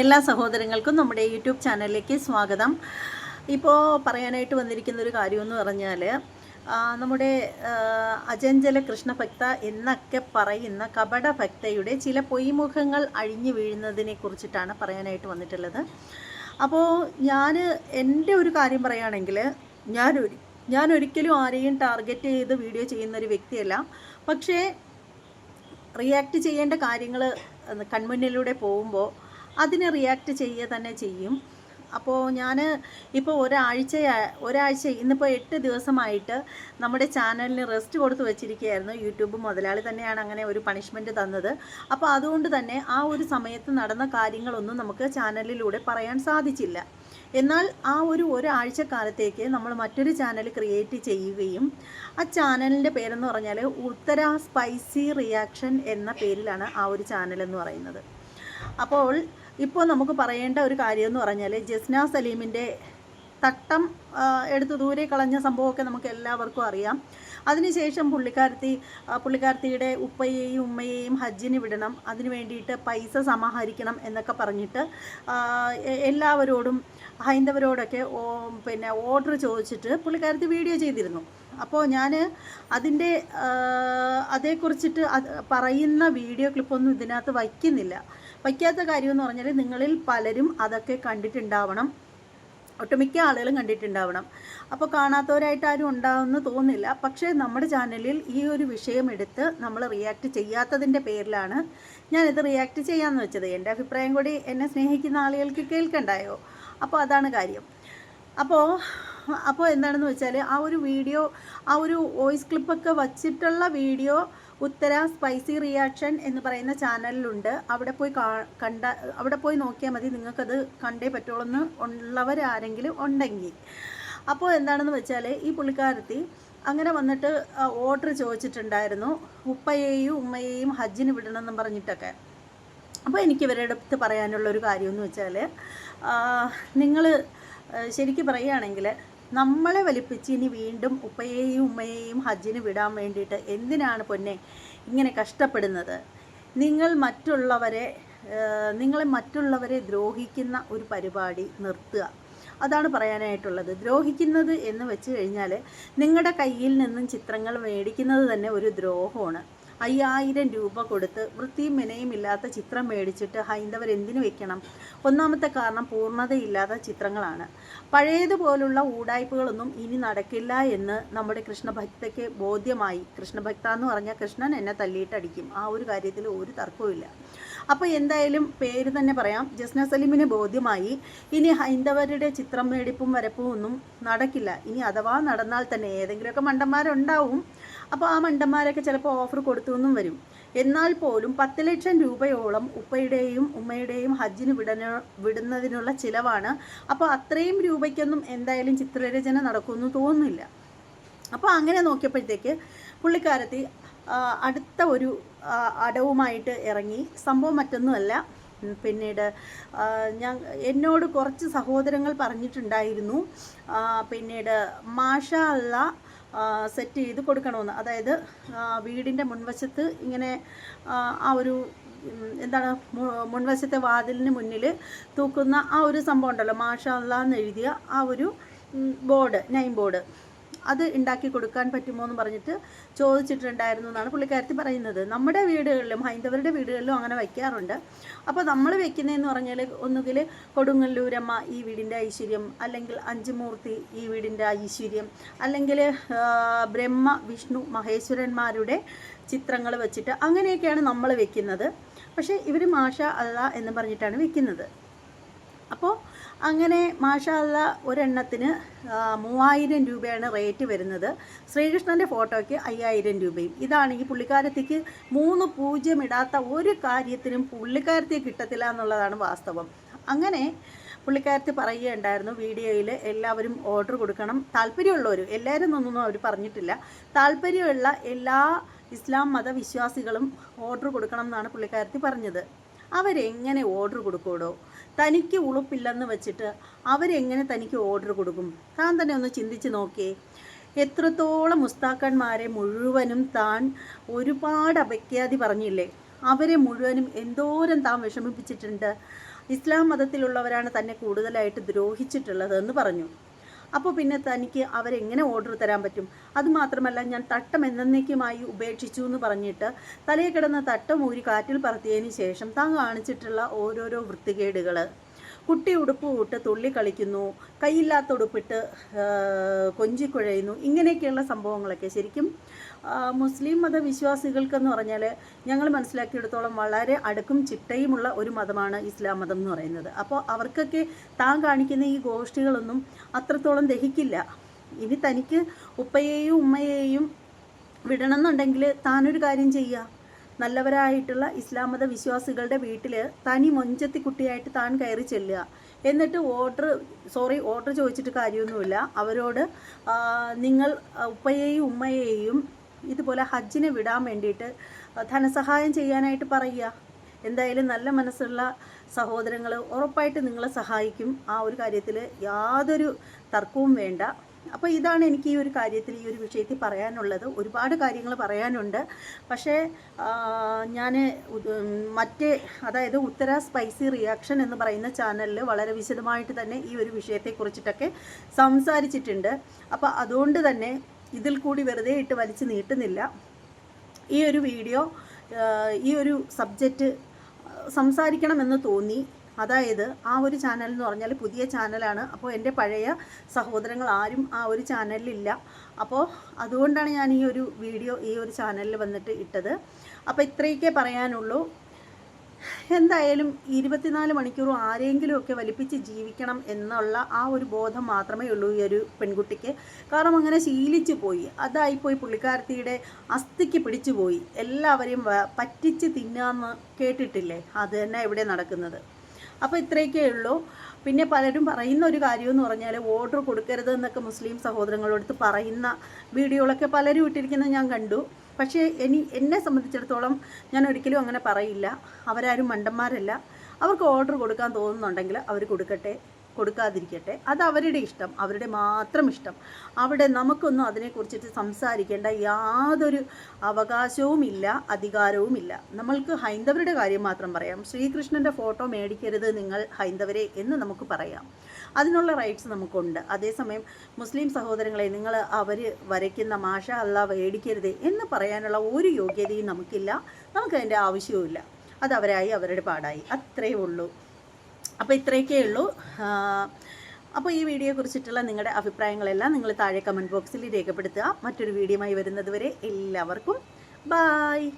എല്ലാ സഹോദരങ്ങൾക്കും നമ്മുടെ യൂട്യൂബ് ചാനലിലേക്ക് സ്വാഗതം. ഇപ്പോൾ പറയാനായിട്ട് വന്നിരിക്കുന്ന ഒരു കാര്യമെന്ന് പറഞ്ഞാൽ നമ്മുടെ അജഞ്ചല കൃഷ്ണഭക്ത എന്നൊക്കെ പറയുന്ന കപട ഭക്തയുടെ ചില പൊയ്മുഖങ്ങൾ അഴിഞ്ഞു വീഴുന്നതിനെ കുറിച്ചിട്ടാണ് പറയാനായിട്ട് വന്നിട്ടുള്ളത്. അപ്പോൾ ഞാൻ എന്റെ ഒരു കാര്യം പറയുകയാണെങ്കിൽ ഞാനൊരു ഞാൻ ഒരിക്കലും ആരെയും ടാർഗറ്റ് ചെയ്ത് വീഡിയോ ചെയ്യുന്ന ഒരു വ്യക്തിയല്ല. പക്ഷേ റിയാക്ട് ചെയ്യേണ്ട കാര്യങ്ങൾ കൺമുന്നിലൂടെ പോകുമ്പോൾ അതിന് റിയാക്ട് ചെയ്യുക തന്നെ ചെയ്യും. അപ്പോൾ ഞാൻ ഇപ്പോൾ ഒരാഴ്ച ഒരാഴ്ച ഇന്നിപ്പോൾ എട്ട് ദിവസമായിട്ട് നമ്മുടെ ചാനലിന് റെസ്റ്റ് കൊടുത്തു വെച്ചിരിക്കുകയായിരുന്നു. യൂട്യൂബ് മുതലാളി തന്നെയാണ് അങ്ങനെ ഒരു പണിഷ്മെന്റ് തന്നത്. അപ്പോൾ അതുകൊണ്ട് തന്നെ ആ ഒരു സമയത്ത് നടന്ന കാര്യങ്ങളൊന്നും നമുക്ക് ചാനലിലൂടെ പറയാൻ സാധിച്ചില്ല. എന്നാൽ ആ ഒരു ഒരാഴ്ച കാലത്തേക്ക് നമ്മൾ മറ്റൊരു ചാനൽ ക്രിയേറ്റ് ചെയ്യുകയും ആ ചാനലിന്റെ പേരെന്ന് പറഞ്ഞാൽ ഉത്തര സ്പൈസി റിയാക്ഷൻ എന്ന പേരിലാണ് ആ ഒരു ചാനൽ എന്ന് പറയുന്നത്. അപ്പോൾ ഇപ്പോൾ നമുക്ക് പറയേണ്ട ഒരു കാര്യം എന്ന് പറഞ്ഞാൽ ജസ്ന സലീമിന്റെ തട്ടം എടുത്തു ദൂരെ കളഞ്ഞ സംഭവമൊക്കെ നമുക്ക് എല്ലാവർക്കും അറിയാം. അതിനുശേഷം പുള്ളിക്കാരത്തി പുള്ളിക്കാരത്തിയുടെ ഉപ്പയെയും ഉമ്മയെയും ഹജ്ജിന് വിടണം. അതിന് വേണ്ടിയിട്ട് പൈസ സമാഹരിക്കണം എന്നൊക്കെ പറഞ്ഞിട്ട് എല്ലാവരോടും ഹൈന്ദവരോടൊക്കെ പിന്നെ ഓർഡർ ചോദിച്ചിട്ട് പുള്ളിക്കാരത്തി വീഡിയോ ചെയ്തിരുന്നു. അപ്പോൾ ഞാൻ അതിന്റെ അതേക്കുറിച്ചിട്ട് അത് പറയുന്ന വീഡിയോ ക്ലിപ്പൊന്നും ഇതിനകത്ത് വയ്ക്കുന്നില്ല. വയ്ക്കാത്ത കാര്യമെന്ന് പറഞ്ഞാൽ നിങ്ങളിൽ പലരും അതൊക്കെ കണ്ടിട്ടുണ്ടാവണം. ഒട്ടുമിക്ക ആളുകളും കണ്ടിട്ടുണ്ടാവണം. അപ്പോൾ കാണാത്തവരായിട്ട് ആരും ഉണ്ടാവുമെന്ന് തോന്നുന്നില്ല. പക്ഷേ നമ്മുടെ ചാനലിൽ ഈ ഒരു വിഷയം എടുത്ത് നമ്മൾ റിയാക്ട് ചെയ്യാത്തതിന്റെ പേരിലാണ് ഞാനിത് റിയാക്ട് ചെയ്യാമെന്ന് വെച്ചത്. എന്റെ അഭിപ്രായം കൂടി എന്നെ സ്നേഹിക്കുന്ന ആളുകൾക്ക് കേൾക്കണ്ടായോ? അപ്പോൾ അതാണ് കാര്യം. അപ്പോൾ അപ്പോൾ എന്താണെന്ന് വെച്ചാൽ ആ ഒരു വീഡിയോ ആ ഒരു വോയിസ് ക്ലിപ്പൊക്കെ വച്ചിട്ടുള്ള വീഡിയോ ഉത്തര സ്പൈസി റിയാക്ഷൻ എന്ന് പറയുന്ന ചാനലിലുണ്ട്. അവിടെ പോയി കണ്ട അവിടെ പോയി നോക്കിയാൽ മതി. നിങ്ങൾക്കത് കണ്ടേ പറ്റുള്ളൂ എന്ന് ഉള്ളവരാരെങ്കിലും ഉണ്ടെങ്കിൽ. അപ്പോൾ എന്താണെന്ന് വെച്ചാൽ ഈ പുള്ളിക്കാരത്തി അങ്ങനെ വന്നിട്ട് ഓർഡർ ചോദിച്ചിട്ടുണ്ടായിരുന്നു. ഉപ്പയെയും ഉമ്മയെയും ഹജ്ജിന് വിടണമെന്നും പറഞ്ഞിട്ടൊക്കെ. അപ്പോൾ എനിക്ക് ഇവരുടെ അടുത്ത് പറയാനുള്ളൊരു കാര്യമെന്ന് വെച്ചാൽ നിങ്ങൾ ശരിക്കും പറയുകയാണെങ്കിൽ നമ്മളെ വലിപ്പിച്ച് ഇനി വീണ്ടും ഉപ്പയെയും ഉമ്മയെയും ഹജ്ജിന് വിടാൻ വേണ്ടിയിട്ട് എന്തിനാണ് പൊന്നെ ഇങ്ങനെ കഷ്ടപ്പെടുന്നത്? നിങ്ങൾ മറ്റുള്ളവരെ നിങ്ങളെ മറ്റുള്ളവരെ ദ്രോഹിക്കുന്ന ഒരു പരിപാടി നിർത്തുക. അതാണ് പറയാനായിട്ടുള്ളത്. ദ്രോഹിക്കുന്നത് എന്ന് വെച്ച് കഴിഞ്ഞാൽ നിങ്ങളുടെ കയ്യിൽ നിന്നും ചിത്രങ്ങൾ മേടിക്കുന്നത് തന്നെ ഒരു ദ്രോഹമാണ്. അയ്യായിരം രൂപ കൊടുത്ത് വൃത്തിയും മെനയും ഇല്ലാത്ത ചിത്രം മേടിച്ചിട്ട് ഹൈന്ദവർ എന്തിനു വെക്കണം? ഒന്നാമത്തെ കാരണം പൂർണതയില്ലാത്ത ചിത്രങ്ങളാണ്. പഴയതുപോലുള്ള ഊടായ്പകളൊന്നും ഇനി നടക്കില്ല എന്ന് നമ്മുടെ കൃഷ്ണഭക്തയ്ക്ക് ബോധ്യമായി. കൃഷ്ണഭക്ത എന്ന് പറഞ്ഞാൽ കൃഷ്ണൻ എന്നെ തല്ലിയിട്ടടിക്കും. ആ ഒരു കാര്യത്തിൽ ഒരു തർക്കവുമില്ല. അപ്പോൾ എന്തായാലും പേര് തന്നെ പറയാം. ജസ്ന സലീമിന് ബോധ്യമായി. ഇനി ഹൈന്ദവരുടെ ചിത്രം മേടിപ്പും വരപ്പും ഒന്നും നടക്കില്ല. ഇനി അഥവാ നടന്നാൽ തന്നെ ഏതെങ്കിലുമൊക്കെ മണ്ടന്മാരുണ്ടാവും. അപ്പോൾ ആ മണ്ടന്മാരൊക്കെ ചിലപ്പോൾ ഓഫർ കൊടുത്തു എന്നും വരും. എന്നാൽ പോലും പത്ത് ലക്ഷം രൂപയോളം ഉപ്പയുടെയും ഉമ്മയുടെയും ഹജ്ജിന് വിടന വിടുന്നതിനുള്ള ചിലവാണ്. അപ്പോൾ അത്രയും രൂപയ്ക്കൊന്നും എന്തായാലും ചിത്രരചന നടക്കുമെന്ന് തോന്നുന്നില്ല. അപ്പോൾ അങ്ങനെ നോക്കിയപ്പോഴത്തേക്ക് പുള്ളിക്കാരത്തി അടുത്ത ഒരു അടവുമായിട്ട് ഇറങ്ങി. സംഭവം മറ്റൊന്നുമല്ല. പിന്നീട് ഞാൻ എന്നോട് കുറച്ച് സഹോദരങ്ങൾ പറഞ്ഞിട്ടുണ്ടായിരുന്നു. പിന്നീട് മാഷ അല്ല സെറ്റ് ചെയ്ത് കൊടുക്കണമെന്ന്. അതായത് വീടിന്റെ മുൻവശത്ത് ഇങ്ങനെ ആ, ഒരു എന്താണ് മുൻവശത്തെ വാതിലിന് മുന്നിൽ തൂക്കുന്ന ആ ഒരു സംഭവം ഉണ്ടല്ലോ. മാഷ അല്ല എഴുതിയ ആ ഒരു ബോർഡ് നൈം ബോർഡ് അത് ഉണ്ടാക്കി കൊടുക്കാൻ പറ്റുമോ എന്ന് പറഞ്ഞിട്ട് ചോദിച്ചിട്ടുണ്ടായിരുന്നു എന്നാണ് പുള്ളിക്കാരത്തി പറയുന്നത്. നമ്മുടെ വീടുകളിലും ഹൈന്ദവരുടെ വീടുകളിലും അങ്ങനെ വയ്ക്കാറുണ്ട്. അപ്പോൾ നമ്മൾ വെക്കുന്നതെന്ന് പറഞ്ഞാൽ ഒന്നുകിൽ കൊടുങ്ങല്ലൂരമ്മ ഈ വീടിന്റെ ഐശ്വര്യം അല്ലെങ്കിൽ അഞ്ചുമൂർത്തി ഈ വീടിന്റെ ഐശ്വര്യം അല്ലെങ്കിൽ ബ്രഹ്മ വിഷ്ണു മഹേശ്വരന്മാരുടെ ചിത്രങ്ങൾ വെച്ചിട്ട് അങ്ങനെയൊക്കെയാണ് നമ്മൾ വെക്കുന്നത് പക്ഷേ ഇവർ മാഷ അല്ല എന്ന് പറഞ്ഞിട്ടാണ് വെക്കുന്നത് അപ്പോൾ അങ്ങനെ മാഷാല്ല ഒരെണ്ണത്തിന് മൂവായിരം രൂപയാണ് റേറ്റ് വരുന്നത്. ശ്രീകൃഷ്ണന്റെ ഫോട്ടോയ്ക്ക് അയ്യായിരം രൂപയും. ഇതാണ് ഈ പുള്ളിക്കാരത്തിക്ക് മൂന്ന് പൂജ്യം ഇടാത്ത ഒരു കാര്യത്തിനും പുള്ളിക്കാരത്തെ കിട്ടത്തില്ല എന്നുള്ളതാണ് വാസ്തവം. അങ്ങനെ പുള്ളിക്കാരത്തി പറയുകയുണ്ടായിരുന്നു വീഡിയോയിൽ എല്ലാവരും ഓർഡർ കൊടുക്കണം. താല്പര്യമുള്ളവർ എല്ലാവരും ഒന്നും അവർ പറഞ്ഞിട്ടില്ല. താല്പര്യമുള്ള എല്ലാ ഇസ്ലാം മതവിശ്വാസികളും ഓർഡർ കൊടുക്കണം എന്നാണ് പുള്ളിക്കാരത്തി പറഞ്ഞത്. അവരെങ്ങനെ ഓർഡർ കൊടുക്കൂടോ തനിക്ക് ഉളുപ്പില്ലെന്ന് വെച്ചിട്ട് അവരെങ്ങനെ തനിക്ക് ഓർഡർ കൊടുക്കും? താൻ തന്നെ ഒന്ന് ചിന്തിച്ച് നോക്കിയേ എത്രത്തോളം മുസ്താക്കന്മാരെ മുഴുവനും താൻ ഒരുപാട് അപഖ്യാതി പറഞ്ഞില്ലേ? അവരെ മുഴുവനും എന്തോരം താൻ വിഷമിപ്പിച്ചിട്ടുണ്ട്? ഇസ്ലാം മതത്തിലുള്ളവരാണ് തന്നെ കൂടുതലായിട്ട് ദ്രോഹിച്ചിട്ടുള്ളത് എന്ന് പറഞ്ഞു. അപ്പോൾ പിന്നെ തനിക്ക് അവരെങ്ങനെ ഓർഡർ തരാൻ പറ്റും? അതുമാത്രമല്ല ഞാൻ തട്ടം എന്നേക്കുമായി ഉപേക്ഷിച്ചു എന്ന് പറഞ്ഞിട്ട് തലയിൽ കിടന്ന തട്ടം ഊരി കാറ്റിൽ പറത്തിയതിന് ശേഷം താൻ കാണിച്ചിട്ടുള്ള ഓരോരോ വൃത്തികേടുകൾ കുട്ടി ഉടുപ്പ് ഇട്ട് തുള്ളി കളിക്കുന്നു കൈയില്ലാത്ത ഉടുപ്പിട്ട് കൊഞ്ചിക്കുഴയുന്നു ഇങ്ങനെയൊക്കെയുള്ള സംഭവങ്ങളൊക്കെ ശരിക്കും മുസ്ലിം മതവിശ്വാസികൾക്കെന്ന് പറഞ്ഞാൽ ഞങ്ങൾ മനസ്സിലാക്കിയെടുത്തോളം വളരെ അടുക്കും ചിട്ടയുമുള്ള ഒരു മതമാണ് ഇസ്ലാം മതം എന്ന് പറയുന്നത്. അപ്പോൾ അവർക്കൊക്കെ താൻ കാണിക്കുന്ന ഈ ഗോഷ്ഠികളൊന്നും അത്രത്തോളം ദഹിക്കില്ല. ഇനി തനിക്ക് ഉപ്പയെയും ഉമ്മയെയും വിടണമെന്നുണ്ടെങ്കിൽ താനൊരു കാര്യം ചെയ്യുക നല്ലവരായിട്ടുള്ള ഇസ്ലാം മത വിശ്വാസികളുടെ വീട്ടിൽ തനി മൊഞ്ചത്തി കുട്ടിയായിട്ട് താൻ കയറി ചെല്ലുക. എന്നിട്ട് ഓർഡർ സോറി ഓർഡർ ചോദിച്ചിട്ട് കാര്യമൊന്നുമില്ല. അവരോട് നിങ്ങൾ ഉപ്പയെയും ഉമ്മയെയും ഇതുപോലെ ഹജ്ജിനെ വിടാൻ വേണ്ടിയിട്ട് ധനസഹായം ചെയ്യാനായിട്ട് പറയുക. എന്തായാലും നല്ല മനസ്സുള്ള സഹോദരങ്ങൾ ഉറപ്പായിട്ട് നിങ്ങളെ സഹായിക്കും. ആ ഒരു കാര്യത്തിൽ യാതൊരു തർക്കവും വേണ്ട. അപ്പോൾ ഇതാണ് എനിക്ക് ഈ ഒരു കാര്യത്തിൽ ഈ ഒരു വിഷയത്തിൽ പറയാനുള്ളത്. ഒരുപാട് കാര്യങ്ങൾ പറയാനുണ്ട്. പക്ഷേ ഞാൻ മറ്റേ അതായത് ഉത്തര സ്പൈസി റിയാക്ഷൻ എന്ന് പറയുന്ന ചാനലിൽ വളരെ വിശദമായിട്ട് തന്നെ ഈ ഒരു വിഷയത്തെക്കുറിച്ചിട്ടൊക്കെ സംസാരിച്ചിട്ടുണ്ട്. അപ്പോൾ അതുകൊണ്ട് തന്നെ ഇതിൽ കൂടി വെറുതെ ഇട്ട് വലിച്ചു നീട്ടുന്നില്ല. ഈ ഒരു വീഡിയോ ഈ ഒരു സബ്ജക്റ്റ് സംസാരിക്കണമെന്ന് തോന്നി. അതായത് ആ ഒരു ചാനൽ എന്ന് പറഞ്ഞാൽ പുതിയ ചാനലാണ്. അപ്പോൾ എന്റെ പഴയ സഹോദരങ്ങൾ ആരും ആ ഒരു ചാനലിലില്ല. അപ്പോൾ അതുകൊണ്ടാണ് ഞാൻ ഈ ഒരു വീഡിയോ ഈ ഒരു ചാനലിൽ വന്നിട്ട് ഇട്ടത്. അപ്പോൾ ഇത്രയൊക്കെ പറയാനുള്ളൂ. എന്തായാലും ഇരുപത്തിനാല് മണിക്കൂറും ആരെങ്കിലുമൊക്കെ വലിപ്പിച്ച് ജീവിക്കണം എന്നുള്ള ആ ഒരു ബോധം മാത്രമേ ഉള്ളൂ ഈ ഒരു പെൺകുട്ടിക്ക്. കാരണം അങ്ങനെ ശീലിച്ചു പോയി. അതായിപ്പോയി പുള്ളിക്കാരത്തിയുടെ അസ്ഥിക്ക് പിടിച്ചു പോയി. എല്ലാവരെയും പറ്റിച്ച് തിന്നാന്ന് കേട്ടിട്ടില്ലേ? അത് തന്നെ ഇവിടെ നടക്കുന്നത്. അപ്പോൾ ഇത്രയൊക്കെ ഉള്ളൂ. പിന്നെ പലരും പറയുന്ന ഒരു കാര്യമെന്ന് പറഞ്ഞാൽ ഓർഡർ കൊടുക്കരുത് എന്നൊക്കെ മുസ്ലിം സഹോദരങ്ങളോടുത്ത് പറയുന്ന വീഡിയോകളൊക്കെ പലരും ഇട്ടിരിക്കുന്നത് ഞാൻ കണ്ടു. പക്ഷേ എനി എന്നെ സംബന്ധിച്ചിടത്തോളം ഞാൻ ഒരിക്കലും അങ്ങനെ പറയില്ല. അവരാരും മണ്ടന്മാരല്ല. അവർക്ക് ഓർഡർ കൊടുക്കാൻ തോന്നുന്നുണ്ടെങ്കിൽ അവർ കൊടുക്കട്ടെ. കൊടുക്കാതിരിക്കട്ടെ. അത് അവരുടെ ഇഷ്ടം അവരുടെ മാത്രം ഇഷ്ടം. അവിടെ നമുക്കൊന്നും അതിനെക്കുറിച്ചിട്ട് സംസാരിക്കേണ്ട യാതൊരു അവകാശവും ഇല്ല അധികാരവും ഇല്ല. നമ്മൾക്ക് ഹൈന്ദവരുടെ കാര്യം മാത്രം പറയാം. ശ്രീകൃഷ്ണന്റെ ഫോട്ടോ മേടിക്കരുത് നിങ്ങൾ ഹൈന്ദവരെ എന്ന് നമുക്ക് പറയാം. അതിനുള്ള റൈറ്റ്സ് നമുക്കുണ്ട്. അതേസമയം മുസ്ലിം സഹോദരങ്ങളെ നിങ്ങൾ അവർ വരയ്ക്കുന്ന മാഷ അല്ല മേടിക്കരുത് എന്ന് പറയാനുള്ള ഒരു യോഗ്യതയും നമുക്കില്ല. നമുക്കതിന്റെ അത് അവരായി അവരുടെ പാടായി. അത്രയേ ഉള്ളൂ. അപ്പോൾ ഇത്രയൊക്കെ ഉള്ളൂ. അപ്പോൾ ഈ വീഡിയോയെ കുറിച്ചിട്ടുള്ള നിങ്ങളുടെ അഭിപ്രായങ്ങളെല്ലാം നിങ്ങൾ താഴെ കമന്റ് ബോക്സിൽ രേഖപ്പെടുത്തുക. മറ്റൊരു വീഡിയോയുമായി വരുന്നത് വരെ എല്ലാവർക്കും ബായ്